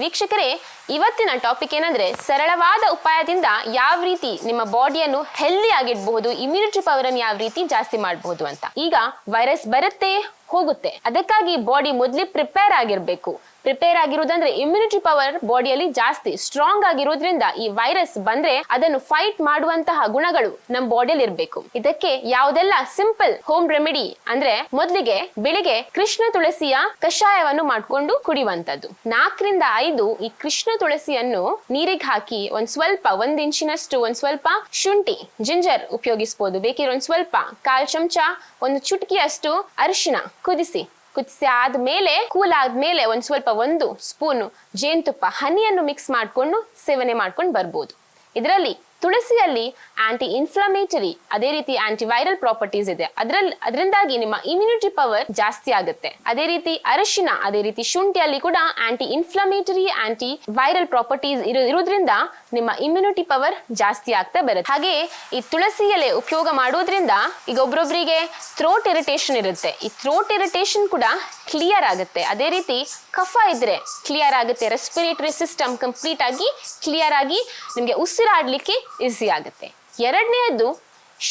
ವೀಕ್ಷಕರೇ, ಇವತ್ತಿನ ಟಾಪಿಕ್ ಏನಂದ್ರೆ ಸರಳವಾದ ಉಪಾಯದಿಂದ ಯಾವ ರೀತಿ ನಿಮ್ಮ ಬಾಡಿಯನ್ನು ಹೆಲ್ದಿ ಆಗಿಡಬಹುದು ಇಮ್ಯುನಿಟಿ ಪವರ್ ಅನ್ನು ಯಾವ ರೀತಿ ಜಾಸ್ತಿ ಮಾಡಬಹುದು ಅಂತ. ಈಗ ವೈರಸ್ ಬರುತ್ತೆ ಹೋಗುತ್ತೆ. ಅದಕ್ಕಾಗಿ ಬಾಡಿ ಮೊದಲೇ ಪ್ರಿಪೇರ್ ಆಗಿರ್ಬೇಕು. ಪ್ರಿಪೇರ್ ಆಗಿರೋದಂದ್ರೆ ಇಮ್ಯುನಿಟಿ ಪವರ್ ಬಾಡಿಯಲ್ಲಿ ಜಾಸ್ತಿ ಸ್ಟ್ರಾಂಗ್ ಆಗಿರೋದ್ರಿಂದ ಈ ವೈರಸ್ ಬಂದ್ರೆ ಅದನ್ನು ಫೈಟ್ ಮಾಡುವಂತಹ ಗುಣಗಳು ನಮ್ಮ ಬಾಡಿಯಲ್ಲಿ ಇರಬೇಕು. ಇದಕ್ಕೆ ಯಾವುದೆಲ್ಲ ಸಿಂಪಲ್ ಹೋಮ್ ರೆಮಿಡಿ ಅಂದ್ರೆ ಮೊದಲಿಗೆ ಬೆಳಿಗ್ಗೆ ಕೃಷ್ಣ ತುಳಸಿಯ ಕಷಾಯವನ್ನು ಮಾಡ್ಕೊಂಡು ಕುಡಿಯುವಂತದ್ದು ನಾಲ್ಕರಿಂದ ಐದು ಈ ಕೃಷ್ಣ ತುಳಸಿಯನ್ನು ನೀರಿಗೆ ಹಾಕಿ ಒಂದ್ ಸ್ವಲ್ಪ, ಒಂದ್ ಇಂಚಿನಷ್ಟು, ಒಂದ್ ಸ್ವಲ್ಪ ಶುಂಠಿ ಜಿಂಜರ್ ಉಪಯೋಗಿಸಬಹುದು ಬೇಕಿರೋ ಒಂದ್ ಸ್ವಲ್ಪ, ಕಾಲ್ ಚಮಚ, ಒಂದು ಚುಟಕಿಯಷ್ಟು ಅರಿಶಿನ ಕುದಿಸಿ. ಕುದಿಸಿ ಆದ್ಮೇಲೆ ಕೂಲ್ ಆದ್ಮೇಲೆ ಒಂದ್ ಸ್ವಲ್ಪ ಒಂದು ಸ್ಪೂನು ಜೇನುತುಪ್ಪ, ಹನಿಯನ್ನು ಮಿಕ್ಸ್ ಮಾಡ್ಕೊಂಡು ಸೇವನೆ ಮಾಡ್ಕೊಂಡು ಬರ್ಬೋದು. ಇದರಲ್ಲಿ ತುಳಸಿಯಲ್ಲಿ ಆಂಟಿ ಇನ್ಫ್ಲಮೇಟರಿ ಅದೇ ರೀತಿ ಆಂಟಿ ವೈರಲ್ ಪ್ರಾಪರ್ಟೀಸ್ ಇದೆ. ಅದರಲ್ಲಿ ಅದರಿಂದಾಗಿ ನಿಮ್ಮ ಇಮ್ಯುನಿಟಿ ಪವರ್ ಜಾಸ್ತಿ ಆಗುತ್ತೆ. ಅದೇ ರೀತಿ ಅರಿಶಿನ, ಅದೇ ರೀತಿ ಶುಂಠಿಯಲ್ಲಿ ಕೂಡ anti inflammatory anti viral properties ಇರೋದ್ರಿಂದ ನಿಮ್ಮ ಇಮ್ಯುನಿಟಿ ಪವರ್ ಜಾಸ್ತಿ ಆಗ್ತಾ ಬರುತ್ತೆ. ಹಾಗೆ ಈ ತುಳಸಿ ಎಲೆ ಉಪಯೋಗ ಮಾಡೋದ್ರಿಂದ ಈಗ ಒಬ್ರೊಬ್ರಿಗೆ ಥ್ರೋಟ್ ಇರಿಟೇಷನ್ ಇರುತ್ತೆ. ಈ ಥ್ರೋಟ್ ಇರಿಟೇಷನ್ ಕೂಡ ಕ್ಲಿಯರ್ ಆಗುತ್ತೆ. ಅದೇ ರೀತಿ ಕಫ ಇದ್ರೆ ಕ್ಲಿಯರ್ ಆಗುತ್ತೆ. ರೆಸ್ಪಿರೇಟರಿ ಸಿಸ್ಟಮ್ ಕಂಪ್ಲೀಟ್ ಆಗಿ ಕ್ಲಿಯರ್ ಆಗಿ ನಿಮಗೆ ಉಸಿರಾಡ್ಲಿಕ್ಕೆ ಈಸಿ ಆಗುತ್ತೆ. ಎರಡನೆಯದು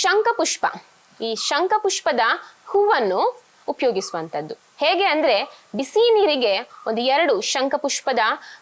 ಶಂಖಪುಷ್ಪ. ಈ ಶಂಖಪುಷ್ಪದ ಹೂವನ್ನು ಉಪಯೋಗಿಸುವಂಥದ್ದು. ಹೇಗೆ ಅಂದ್ರೆ ಬಿಸಿ ನೀರಿಗೆ ಒಂದು ಎರಡು ಶಂಖಪುಷ್ಪದ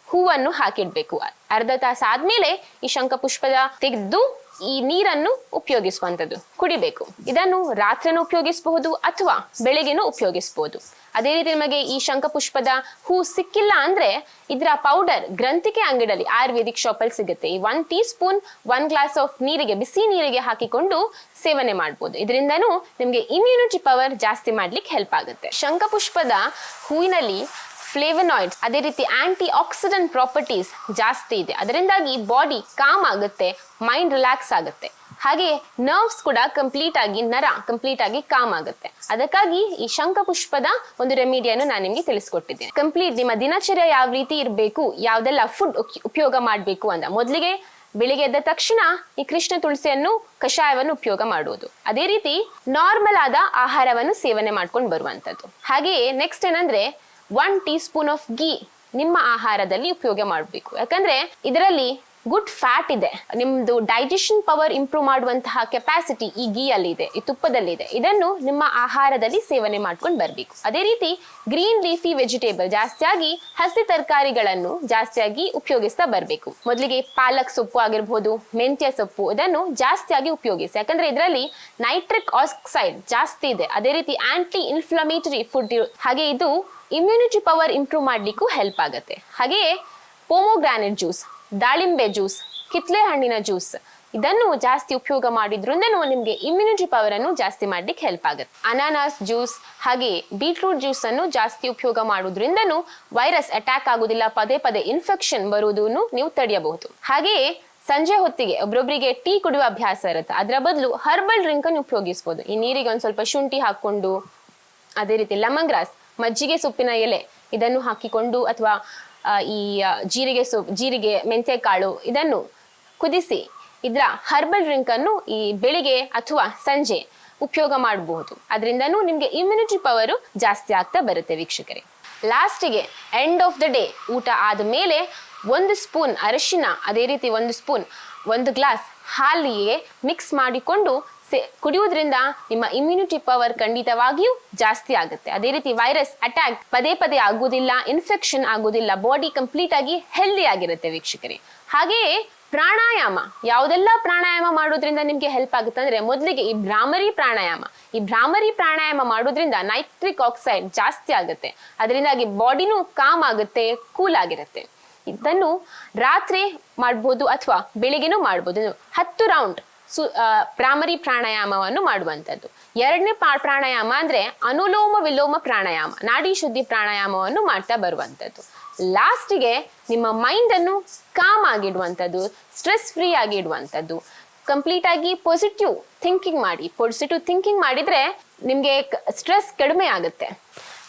ಹೂವನ್ನು ಹಾಕಿಡ್ಬೇಕು. ಅರ್ಧ ತಾಸು ಆದ್ಮೇಲೆ ಈ ಶಂಖಪುಷ್ಪದ ತೆಗೆದು ಈ ನೀರನ್ನು ಉಪಯೋಗಿಸುವಂಥದ್ದು. ಕುಡಿಬೇಕು. ಇದನ್ನು ರಾತ್ರಿನೂ ಉಪಯೋಗಿಸಬಹುದು ಅಥವಾ ಬೆಳಿಗ್ಗೆನೂ ಉಪಯೋಗಿಸಬಹುದು. ಅದೇ ರೀತಿ ನಿಮಗೆ ಈ ಶಂಖಪುಷ್ಪದ ಹೂ ಸಿಕ್ಕಿಲ್ಲ ಅಂದ್ರೆ ಇದರ ಪೌಡರ್ ಗ್ರಂಥಿಕೆ ಅಂಗಡಿಯಲ್ಲಿ ಆಯುರ್ವೇದಿಕ್ ಶಾಪಲ್ಲಿ ಸಿಗುತ್ತೆ. ಈ one teaspoon one glass of ನೀರಿಗೆ, ಬಿಸಿ ನೀರಿಗೆ ಹಾಕಿಕೊಂಡು ಸೇವನೆ ಮಾಡ್ಬೋದು. ಇದರಿಂದನೂ ನಿಮಗೆ ಇಮ್ಯುನಿಟಿ ಪವರ್ ಜಾಸ್ತಿ ಮಾಡ್ಲಿಕ್ಕೆ ಹೆಲ್ಪ್ ಆಗುತ್ತೆ. ಶಂಖಪುಷ್ಪದ ಹೂವಿನಲ್ಲಿ ಫ್ಲೇವನಾಯ್ಡ್ಸ್ ಅದೇ ರೀತಿ ಆಂಟಿ ಆಕ್ಸಿಡೆಂಟ್ ಪ್ರಾಪರ್ಟೀಸ್ ಜಾಸ್ತಿ ಇದೆ. ಅದರಿಂದಾಗಿ ಬಾಡಿ ಕಾಮ್ ಆಗುತ್ತೆ ಮೈಂಡ್ ರಿಲ್ಯಾಕ್ಸ್ ಆಗುತ್ತೆ. ಹಾಗೆ ನರ್ವ್ಸ್ ಕೂಡ ಕಂಪ್ಲೀಟ್ ಆಗಿ, ನರ ಕಂಪ್ಲೀಟ್ ಆಗಿ ಕಾಮ್ ಆಗುತ್ತೆ. ಅದಕ್ಕಾಗಿ ಈ ಶಂಖಪುಷ್ಪದ ಒಂದು ರೆಮಿಡಿಯನ್ನು ನಾನು ನಿಮಗೆ ತಿಳಿಸ್ಕೊಟ್ಟಿದ್ದೇನೆ. ಕಂಪ್ಲೀಟ್ ನಿಮ್ಮ ದಿನಚರ್ಯ ಯಾವ ರೀತಿ ಇರಬೇಕು, ಯಾವ್ದೆಲ್ಲ ಫುಡ್ ಉಪಯೋಗ ಮಾಡಬೇಕು ಅಂತ. ಮೊದಲಿಗೆ ಬೆಳಿಗ್ಗೆ ಎದ್ದ ತಕ್ಷಣ ಈ ಕೃಷ್ಣ ತುಳಸಿಯನ್ನು ಕಷಾಯವನ್ನು ಉಪಯೋಗ ಮಾಡುವುದು. ಅದೇ ರೀತಿ ನಾರ್ಮಲ್ ಆದ ಆಹಾರವನ್ನು ಸೇವನೆ ಮಾಡ್ಕೊಂಡು ಬರುವಂತದ್ದು ಹಾಗೆಯೇ ನೆಕ್ಸ್ಟ್ ಏನಂದ್ರೆ one teaspoon of ghee ನಿಮ್ಮ ಆಹಾರದಲ್ಲಿ ಉಪಯೋಗ ಮಾಡಬೇಕು. ಯಾಕಂದ್ರೆ ಇದರಲ್ಲಿ ಗುಡ್ ಫ್ಯಾಟ್ ಇದೆ. ನಿಮ್ದು ಡೈಜೆಷನ್ ಪವರ್ ಇಂಪ್ರೂವ್ ಮಾಡುವಂತಹ ಕೆಪಾಸಿಟಿ ಈ ಗೀ ಅಲ್ಲಿ ಇದೆ, ಈ ತುಪ್ಪದಲ್ಲಿದೆ ಇದನ್ನು ನಿಮ್ಮ ಆಹಾರದಲ್ಲಿ ಸೇವನೆ ಮಾಡ್ಕೊಂಡು ಬರಬೇಕು. ಅದೇ ರೀತಿ ಗ್ರೀನ್ ಲೀಫಿ ವೆಜಿಟೇಬಲ್ ಜಾಸ್ತಿಯಾಗಿ ಹಸಿ ತರಕಾರಿಗಳನ್ನು ಜಾಸ್ತಿಯಾಗಿ ಉಪಯೋಗಿಸ್ತಾ ಬರಬೇಕು. ಮೊದಲಿಗೆ ಪಾಲಕ್ ಸೊಪ್ಪು ಆಗಿರ್ಬೋದು, ಮೆಂತ್ಯ ಸೊಪ್ಪು, ಇದನ್ನು ಜಾಸ್ತಿಯಾಗಿ ಉಪಯೋಗಿಸಿ. ಯಾಕಂದ್ರೆ ಇದರಲ್ಲಿ ನೈಟ್ರಿಕ್ ಆಕ್ಸೈಡ್ ಜಾಸ್ತಿ ಇದೆ. ಅದೇ ರೀತಿ ಆಂಟಿ ಇನ್ಫ್ಲಮೇಟರಿ ಫುಡ್ ಹಾಗೆ ಇದು ಇಮ್ಯುನಿಟಿ ಪವರ್ ಇಂಪ್ರೂವ್ ಮಾಡಲಿಕ್ಕೂ ಹೆಲ್ಪ್ ಆಗುತ್ತೆ. ಹಾಗೆಯೇ ಪೋಮೋಗ್ರಾನೆಟ್ ಜ್ಯೂಸ್, ದಾಳಿಂಬೆ ಜ್ಯೂಸ್, ಕಿತ್ಲೆ ಹಣ್ಣಿನ ಜ್ಯೂಸ್. ಇದನ್ನು ಜಾಸ್ತಿ ಉಪಯೋಗ ಮಾಡಿದ್ರಿಂದನೂ ನಿಮಗೆ ಇಮ್ಯುನಿಟಿ ಪವರ್ ಅನ್ನು ಜಾಸ್ತಿ ಮಾಡ್ಲಿಕ್ಕೆ ಹೆಲ್ಪ್ ಆಗುತ್ತೆ. ಅನಾನಸ್ ಜ್ಯೂಸ್, ಹಾಗೆ ಬೀಟ್ರೂಟ್ ಜ್ಯೂಸ್ ಅನ್ನು ಜಾಸ್ತಿ ಉಪಯೋಗ ಮಾಡೋದ್ರಿಂದನು ವೈರಸ್ ಅಟ್ಯಾಕ್ ಆಗುದಿಲ್ಲ, ಪದೇ ಪದೇ ಇನ್ಫೆಕ್ಷನ್ ಬರುವುದನ್ನು ನೀವು ತಡೆಯಬಹುದು. ಹಾಗೆಯೇ ಸಂಜೆ ಹೊತ್ತಿಗೆ ಒಬ್ಬೊಬ್ಬರಿಗೆ ಟೀ ಕುಡಿಯುವ ಅಭ್ಯಾಸ ಇರುತ್ತೆ. ಅದರ ಬದಲು ಹರ್ಬಲ್ ಡ್ರಿಂಕ್ ಅನ್ನು ಉಪಯೋಗಿಸಬಹುದು ಈ ನೀರಿಗೆ ಒಂದ್ ಸ್ವಲ್ಪ ಶುಂಠಿ ಹಾಕೊಂಡು ಅದೇ ರೀತಿ ಲೆಮನ್ ಗ್ರಾಸ್ ಮಜ್ಜಿಗೆ ಸೊಪ್ಪಿನ ಎಲೆ, ಇದನ್ನು ಹಾಕಿಕೊಂಡು ಅಥವಾ ಈ ಜೀರಿಗೆ ಸೊಪ್ಪು ಜೀರಿಗೆ ಮೆಂತೆ ಕಾಳು ಇದನ್ನು ಕುದಿಸಿ ಇದರ ಹರ್ಬಲ್ ಡ್ರಿಂಕ್ ಅನ್ನು ಈ ಬೆಳಿಗ್ಗೆ ಅಥವಾ ಸಂಜೆ ಉಪಯೋಗ ಮಾಡಬಹುದು ಅದರಿಂದನೂ ನಿಮಗೆ ಇಮ್ಯುನಿಟಿ ಪವರು ಜಾಸ್ತಿ ಆಗ್ತಾ ಬರುತ್ತೆ ವೀಕ್ಷಕರೇ. ಲಾಸ್ಟಿಗೆ ಎಂಡ್ ಆಫ್ ದ ಡೇ ಊಟ ಆದ ಮೇಲೆ ಒಂದು ಸ್ಪೂನ್ ಅರಿಶಿನ, ಅದೇ ರೀತಿ ಒಂದು ಸ್ಪೂನ್ ಒಂದು ಗ್ಲಾಸ್ ಹಾಲಿಗೆ ಮಿಕ್ಸ್ ಮಾಡಿಕೊಂಡು ಕುಡಿಯುವುದರಿಂದ ನಿಮ್ಮ ಇಮ್ಯುನಿಟಿ ಪವರ್ ಖಂಡಿತವಾಗಿಯೂ ಜಾಸ್ತಿ ಆಗುತ್ತೆ. ಅದೇ ರೀತಿ ವೈರಸ್ ಅಟ್ಯಾಕ್ ಪದೇ ಪದೇ ಆಗುವುದಿಲ್ಲ ಇನ್ಫೆಕ್ಷನ್ ಆಗುವುದಿಲ್ಲ ಬಾಡಿ ಕಂಪ್ಲೀಟ್ ಆಗಿ ಹೆಲ್ದಿ ಆಗಿರುತ್ತೆ ವೀಕ್ಷಕರೇ. ಹಾಗೆಯೇ ಪ್ರಾಣಾಯಾಮ, ಯಾವುದೆಲ್ಲ ಪ್ರಾಣಾಯಾಮ ಮಾಡೋದ್ರಿಂದ ನಿಮ್ಗೆ ಹೆಲ್ಪ್ ಆಗುತ್ತೆ ಅಂದ್ರೆ ಮೊದಲಿಗೆ ಈ ಭ್ರಾಮರಿ ಪ್ರಾಣಾಯಾಮ. ಈ ಭ್ರಾಮರಿ ಪ್ರಾಣಾಯಾಮ ಮಾಡೋದ್ರಿಂದ ನೈಟ್ರಿಕ್ ಆಕ್ಸೈಡ್ ಜಾಸ್ತಿ ಆಗುತ್ತೆ. ಅದರಿಂದಾಗಿ ಬಾಡಿನೂ ಕಾಮ್ ಆಗುತ್ತೆ ಕೂಲ್ ಆಗಿರುತ್ತೆ. ಇದನ್ನು ರಾತ್ರಿ ಮಾಡ್ಬೋದು ಅಥವಾ ಬೆಳಿಗ್ಗೆನೂ ಮಾಡ್ಬೋದು. ಹತ್ತು ರೌಂಡ್ ಸು ಪ್ರಾಮರಿ ಪ್ರಾಣಾಯಾಮವನ್ನು ಮಾಡುವಂಥದ್ದು. ಎರಡನೇ ಪಾ- ಪ್ರಾಣಾಯಾಮ ಅಂದ್ರೆ ಅನುಲೋಮ ವಿಲೋಮ ಪ್ರಾಣಾಯಾಮ, ನಾಡಿ ಶುದ್ಧಿ ಪ್ರಾಣಾಯಾಮವನ್ನು ಮಾಡ್ತಾ ಬರುವಂಥದ್ದು. ಲಾಸ್ಟಿಗೆ ನಿಮ್ಮ ಮೈಂಡ್ ಅನ್ನು ಕಾಮ್ ಆಗಿಡುವಂಥದ್ದು ಸ್ಟ್ರೆಸ್ ಫ್ರೀ ಆಗಿಡುವಂಥದ್ದು ಕಂಪ್ಲೀಟ್ ಆಗಿ ಪಾಸಿಟಿವ್ ಥಿಂಕಿಂಗ್ ಮಾಡಿ ಪಾಸಿಟಿವ್ ಥಿಂಕಿಂಗ್ ಮಾಡಿದ್ರೆ ನಿಮಗೆ ಸ್ಟ್ರೆಸ್ ಕಡಿಮೆ ಆಗುತ್ತೆ.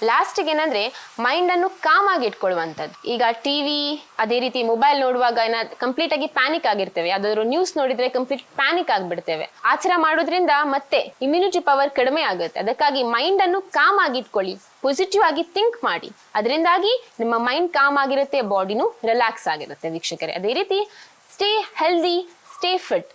ಲಾಸ್ಟಿಗೆ ಏನಂದ್ರೆ ಮೈಂಡ್ ಅನ್ನು ಕಾಮ್ ಆಗಿ ಇಟ್ಕೊಳ್ಳುವಂಥದ್ದು. ಈಗ ಟಿವಿ ಅದೇ ರೀತಿ ಮೊಬೈಲ್ ನೋಡುವಾಗ ಏನಾದ್ರು ಕಂಪ್ಲೀಟ್ ಆಗಿ ಪ್ಯಾನಿಕ್ ಆಗಿರ್ತೇವೆ. ಯಾವ್ದಾದ್ರು ನ್ಯೂಸ್ ನೋಡಿದ್ರೆ ಕಂಪ್ಲೀಟ್ ಪ್ಯಾನಿಕ್ ಆಗಿಬಿಡ್ತೇವೆ. ಆಚರ ಮಾಡೋದ್ರಿಂದ ಮತ್ತೆ ಇಮ್ಯುನಿಟಿ ಪವರ್ ಕಡಿಮೆ ಆಗುತ್ತೆ. ಅದಕ್ಕಾಗಿ ಮೈಂಡ್ ಅನ್ನು ಕಾಮ್ ಆಗಿ ಇಟ್ಕೊಳ್ಳಿ. ಪಾಸಿಟಿವ್ ಆಗಿ ಥಿಂಕ್ ಮಾಡಿ. ಅದರಿಂದಾಗಿ ನಿಮ್ಮ ಮೈಂಡ್ ಕಾಮ್ ಆಗಿರುತ್ತೆ ಬಾಡಿನೂ ರಿಲ್ಯಾಕ್ಸ್ ಆಗಿರುತ್ತೆ, ವೀಕ್ಷಕರೇ. ಅದೇ ರೀತಿ ಸ್ಟೇ ಹೆಲ್ದಿ ಸ್ಟೇ ಫಿಟ್